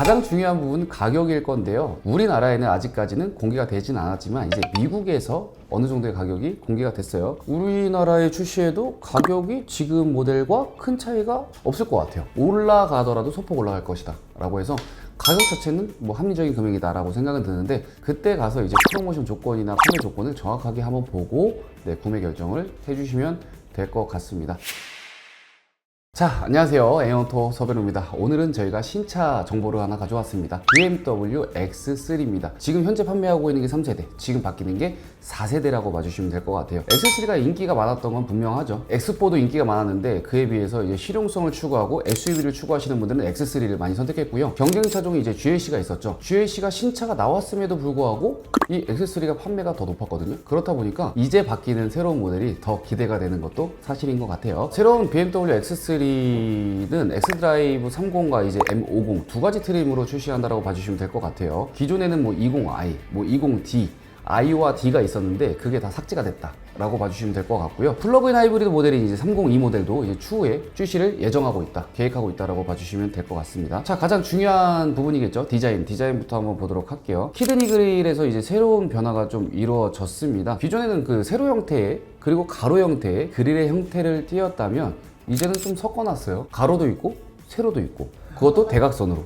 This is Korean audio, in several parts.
가장 중요한 부분은 가격일 건데요. 우리나라에는 아직까지는 공개가 되진 않았지만 이제 미국에서 어느 정도의 가격이 공개가 됐어요. 우리나라에 출시해도 가격이 지금 모델과 큰 차이가 없을 것 같아요. 올라가더라도 소폭 올라갈 것이다. 라고 해서 가격 자체는 뭐 합리적인 금액이다라고 생각은 드는데 그때 가서 이제 프로모션 조건이나 판매 조건을 정확하게 한번 보고 네, 구매 결정을 해주시면 될 것 같습니다. 자, 안녕하세요. 에어토 서베로입니다. 오늘은 저희가 신차 정보를 하나 가져왔습니다. BMW X3입니다. 지금 현재 판매하고 있는 게 3세대, 지금 바뀌는 게 4세대라고 봐주시면 될 것 같아요. X3가 인기가 많았던 건 분명하죠. X4도 인기가 많았는데 그에 비해서 이제 실용성을 추구하고 SUV를 추구하시는 분들은 X3를 많이 선택했고요. 경쟁 차종이 이제 GLC가 있었죠. GLC가 신차가 나왔음에도 불구하고 이 X3가 판매가 더 높았거든요. 그렇다 보니까 이제 바뀌는 새로운 모델이 더 기대가 되는 것도 사실인 것 같아요. 새로운 BMW X3 는 X드라이브 30과 이제 M50 두 가지 트림으로 출시한다라고 봐주시면 될 것 같아요. 기존에는 뭐 20i, 뭐 20d, i와 d가 있었는데 그게 다 삭제가 됐다. 라고 봐주시면 될 것 같고요. 플러그인 하이브리드 모델인 이제 302 모델도 이제 추후에 출시를 예정하고 있다, 계획하고 있다라고 봐주시면 될 것 같습니다. 자, 가장 중요한 부분이겠죠. 디자인. 디자인부터 한번 보도록 할게요. 키드니 그릴에서 이제 새로운 변화가 좀 이루어졌습니다. 기존에는 그 세로 형태의 그리고 가로 형태의 그릴의 형태를 띄었다면 이제는 좀 섞어놨어요. 가로도 있고 세로도 있고 그것도 대각선으로.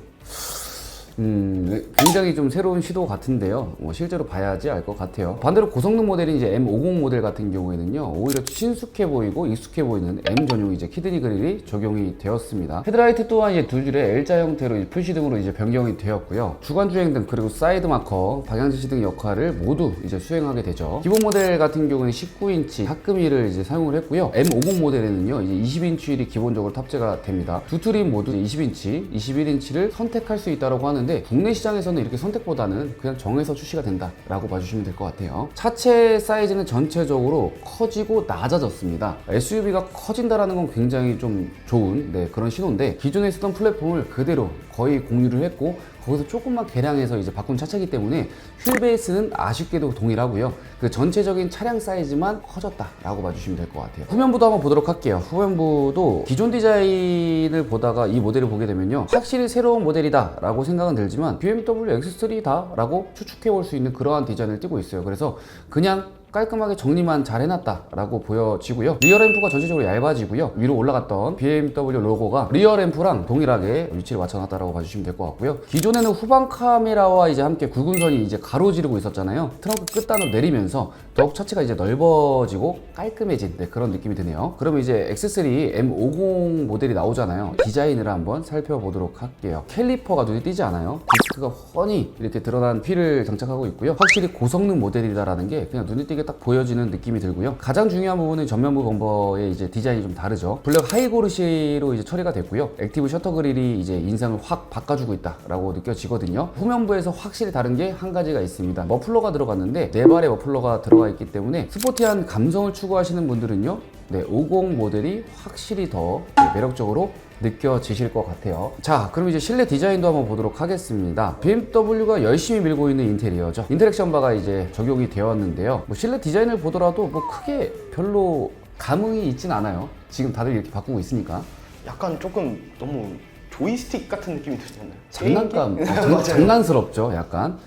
음, 굉장히 좀 새로운 시도 같은데요. 뭐 실제로 봐야지 알 것 같아요. 반대로 고성능 모델인 이제 M50 모델 같은 경우에는요, 오히려 친숙해 보이고 익숙해 보이는 M 전용 이제 키드니 그릴이 적용이 되었습니다. 헤드라이트 또한 이제 두 줄의 L자 형태로 표시등으로 이제 변경이 되었고요. 주간 주행 등 그리고 사이드 마커, 방향 지시 등 역할을 모두 이제 수행하게 되죠. 기본 모델 같은 경우는 19인치 합금이를 이제 사용을 했고요. M50 모델에는요, 이제 20인치 휠이 기본적으로 탑재가 됩니다. 두 트림 모두 20인치, 21인치를 선택할 수 있다고 하는 데 국내 시장에서는 이렇게 선택보다는 그냥 정해서 출시가 된다라고 봐주시면 될 것 같아요. 차체 사이즈는 전체적으로 커지고 낮아졌습니다. SUV가 커진다라는 건 굉장히 좀 좋은 네, 그런 신호인데 기존에 쓰던 플랫폼을 그대로 거의 공유를 했고 거기서 조금만 개량해서 이제 바꾼 차체이기 때문에 휠 베이스는 아쉽게도 동일하고요. 그 전체적인 차량 사이즈만 커졌다라고 봐주시면 될 것 같아요. 후면부도 한번 보도록 할게요. 후면부도 기존 디자인을 보다가 이 모델을 보게 되면요. 확실히 새로운 모델이다라고 생각은 들지만 BMW X3다라고 추측해 볼 수 있는 그러한 디자인을 띠고 있어요. 그래서 그냥 깔끔하게 정리만 잘 해놨다라고 보여지고요. 리어 램프가 전체적으로 얇아지고요. 위로 올라갔던 BMW 로고가 리어 램프랑 동일하게 위치를 맞춰놨다라고 봐주시면 될 것 같고요. 기존에는 후방 카메라와 이제 함께 굵은 선이 이제 가로지르고 있었잖아요. 트렁크 끝단으로 내리면서 더욱 차체가 이제 넓어지고 깔끔해진 네, 그런 느낌이 드네요. 그럼 이제 X3 M50 모델이 나오잖아요. 디자인을 한번 살펴보도록 할게요. 캘리퍼가 눈에 띄지 않아요. 디스크가 훤히 이렇게 드러난 휠을 장착하고 있고요. 확실히 고성능 모델이다라는 게 그냥 눈에 띄게 딱 보여지는 느낌이 들고요. 가장 중요한 부분은 전면부 범버의 이제 디자인이 좀 다르죠. 블랙 하이고르시로 이제 처리가 됐고요. 액티브 셔터 그릴이 이제 인상을 확 바꿔주고 있다라고 느껴지거든요. 후면부에서 확실히 다른 게 한 가지가 있습니다. 머플러가 들어갔는데 네 발의 머플러가 들어가 있기 때문에 스포티한 감성을 추구하시는 분들은요. 네, 50 모델이 확실히 더 네, 매력적으로 느껴지실 것 같아요. 자, 그럼 이제 실내 디자인도 한번 보도록 하겠습니다. BMW가 열심히 밀고 있는 인테리어죠. 인터랙션 바가 이제 적용이 되었는데요. 뭐 실내 디자인을 보더라도 뭐 크게 별로 감흥이 있진 않아요. 지금 다들 이렇게 바꾸고 있으니까. 약간 조금 너무 조이스틱 같은 느낌이 들지 않나요? 장난감, 게임기? 어, 장, 장난스럽죠, 약간.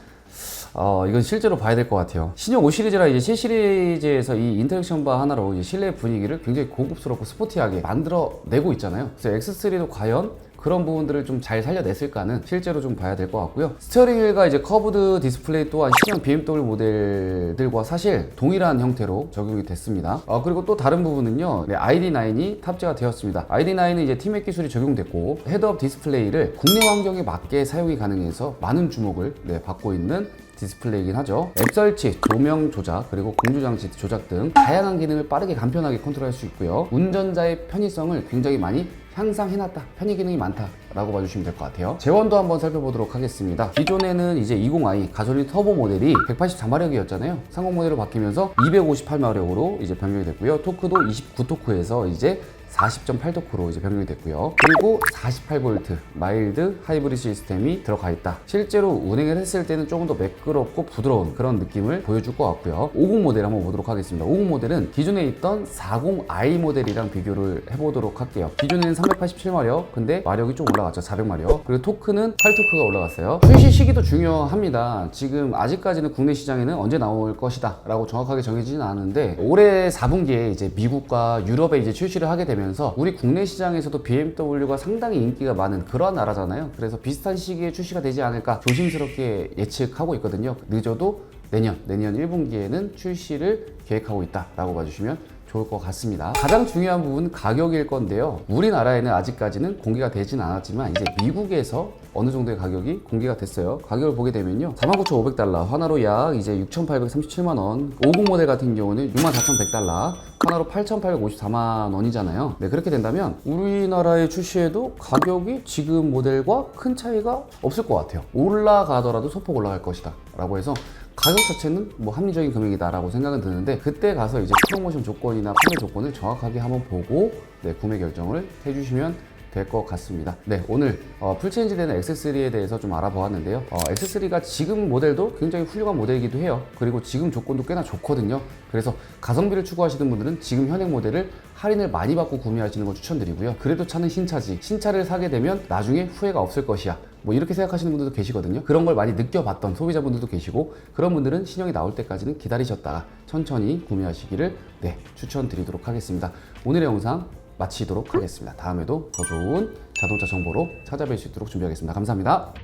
어, 이건 실제로 봐야 될 것 같아요. 신형 5 시리즈라 이제 7 시리즈에서 이 인터랙션 바 하나로 실내 분위기를 굉장히 고급스럽고 스포티하게 만들어내고 있잖아요. 그래서 X3도 과연 그런 부분들을 좀 잘 살려냈을까는 실제로 좀 봐야 될 것 같고요. 스티어링 휠과 이제 커브드 디스플레이 또한 신형 BMW 모델들과 사실 동일한 형태로 적용이 됐습니다. 어, 그리고 또 다른 부분은요. 네, ID9이 탑재가 되었습니다. ID9은 이제 티맥 기술이 적용됐고 헤드업 디스플레이를 국내 환경에 맞게 사용이 가능해서 많은 주목을 네, 받고 있는 디스플레이긴 하죠. 앱 설치, 조명 조작, 그리고 공조 장치 조작 등 다양한 기능을 빠르게 간편하게 컨트롤할 수 있고요. 운전자의 편의성을 굉장히 많이 향상 해놨다. 편의 기능이 많다라고 봐주시면 될 것 같아요. 재원도 한번 살펴보도록 하겠습니다. 기존에는 이제 20i 가솔린 터보 모델이 184마력이었잖아요. 상공 모델로 바뀌면서 258마력으로 이제 변경이 됐고요. 토크도 29토크에서 이제 40.8도크로 이제 변경이 됐고요. 그리고 48V 마일드 하이브리드 시스템이 들어가 있다. 실제로 운행을 했을 때는 조금 더 매끄럽고 부드러운 그런 느낌을 보여줄 것 같고요. 50 모델 한번 보도록 하겠습니다. 50 모델은 기존에 있던 40i 모델이랑 비교를 해보도록 할게요. 기존에는 387마력, 근데 마력이 좀 올라갔죠. 400마력. 그리고 토크는 8토크가 올라갔어요. 출시 시기도 중요합니다. 지금 아직까지는 국내 시장에는 언제 나올 것이다 라고 정확하게 정해지진 않은데 올해 4분기에 이제 미국과 유럽에 이제 출시를 하게 되면 서 우리 국내 시장에서도 BMW가 상당히 인기가 많은 그러한 나라잖아요. 그래서 비슷한 시기에 출시가 되지 않을까 조심스럽게 예측하고 있거든요. 늦어도 내년, 내년 1분기에는 출시를 계획하고 있다라고 봐주시면 좋을 것 같습니다. 가장 중요한 부분은 가격일 건데요. 우리나라에는 아직까지는 공개가 되진 않았지만 이제 미국에서 어느 정도의 가격이 공개가 됐어요. 가격을 보게 되면요. 49,500달러, 하나로 약 이제 6,837만 원. 50 모델 같은 경우는 64,100달러, 하나로 8,854만 원이잖아요. 네, 그렇게 된다면 우리나라에 출시해도 가격이 지금 모델과 큰 차이가 없을 것 같아요. 올라가더라도 소폭 올라갈 것이다. 라고 해서 가격 자체는 뭐 합리적인 금액이다라고 생각은 드는데 그때 가서 이제 프로모션 조건이나 판매 조건을 정확하게 한번 보고 네, 구매 결정을 해주시면 될 것 같습니다. 네, 오늘 어, 풀체인지 되는 X3에 대해서 좀 알아보았는데요. 어, X3가 지금 모델도 굉장히 훌륭한 모델이기도 해요. 그리고 지금 조건도 꽤나 좋거든요. 그래서 가성비를 추구하시는 분들은 지금 현행 모델을 할인을 많이 받고 구매하시는 걸 추천드리고요. 그래도 차는 신차지. 신차를 사게 되면 나중에 후회가 없을 것이야. 뭐 이렇게 생각하시는 분들도 계시거든요. 그런 걸 많이 느껴봤던 소비자분들도 계시고 그런 분들은 신형이 나올 때까지는 기다리셨다가 천천히 구매하시기를 네, 추천드리도록 하겠습니다. 오늘의 영상 마치도록 하겠습니다. 다음에도 더 좋은 자동차 정보로 찾아뵐 수 있도록 준비하겠습니다. 감사합니다.